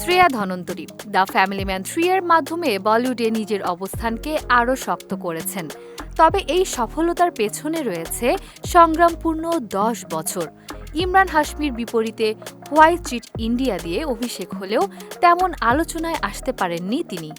Shreya Dhanwanthary the family man three এর মাধ্যমে বলিউডে নিজের অবস্থানকে আরও শক্ত করেছেন। তবে এই সফলতার পেছনে রয়েছে সংগ্রামপূর্ণ দশ বছর। ইমরান হাশমির বিপরীতে হোয়াইট চিট ইন্ডিয়া দিয়ে অভিষেক হলেও তেমন আলোচনায় আসতে পারেননি তিনি।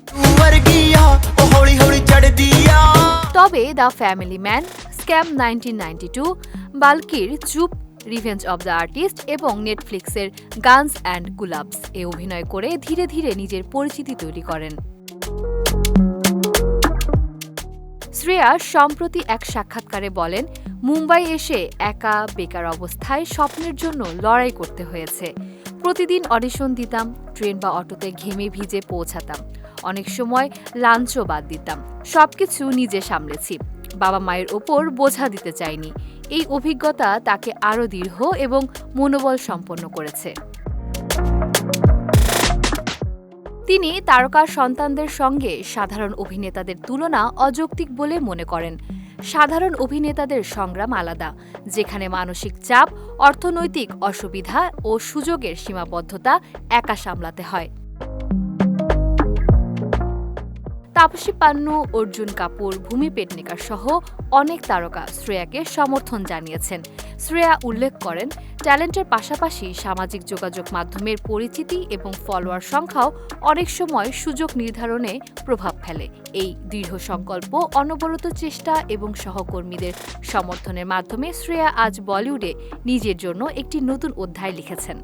তবে the family man scam nineteen ninety two বালকির Chup revenge of the artist এবং নেটফ্লিক্সের গানস অ্যান্ড গুলাবস এ অভিনয় করে ধীরে ধীরে নিজের পরিচিতি তৈরি করেন। শ্রেয়া সম্প্রতি এক সাক্ষাৎকারে বলেন, মুম্বাই এসে একা, বেকার অবস্থায় স্বপ্নের জন্য লড়াই করতে হয়েছে। প্রতিদিন অডিশন দিতাম, ট্রেন বা অটোতে ঘেমে ভিজে পৌঁছাতাম। অনেক সময় লাঞ্চও বাদ দিতাম। সবকিছু নিজে সামলেছি। বাবা মায়ের ওপর বোঝা দিতে চাইনি এই অভিজ্ঞতা তাকে আরও দৃঢ় এবং মনোবল সম্পন্ন করেছে। তিনি তারকার সন্তানদের সঙ্গে সাধারণ অভিনেতাদের তুলনা অযৌক্তিক বলে মনে করেন। সাধারণ অভিনেতাদের সংগ্রাম আলাদা, যেখানে মানসিক চাপ, অর্থনৈতিক অসুবিধা ও সুযোগের সীমাবদ্ধতা একা সামলাতে হয়। তাপসী পান্নু, অর্জুন কাপুর, ভূমি পেটনিকার সহ অনেক তারকা শ্রেয়াকে সমর্থন জানিয়েছেন। শ্রেয়া উল্লেখ করেন, ট্যালেন্টের পাশাপাশি সামাজিক যোগাযোগ মাধ্যমের পরিচিতি এবং ফলোয়ার সংখ্যাও অনেক সময় সুযোগ নির্ধারণে প্রভাব ফেলে। এই দৃঢ় সংকল্প, অনবরত চেষ্টা এবং সহকর্মীদের সমর্থনের মাধ্যমে শ্রেয়া আজ বলিউডে নিজের জন্য একটি নতুন অধ্যায় লিখেছেন।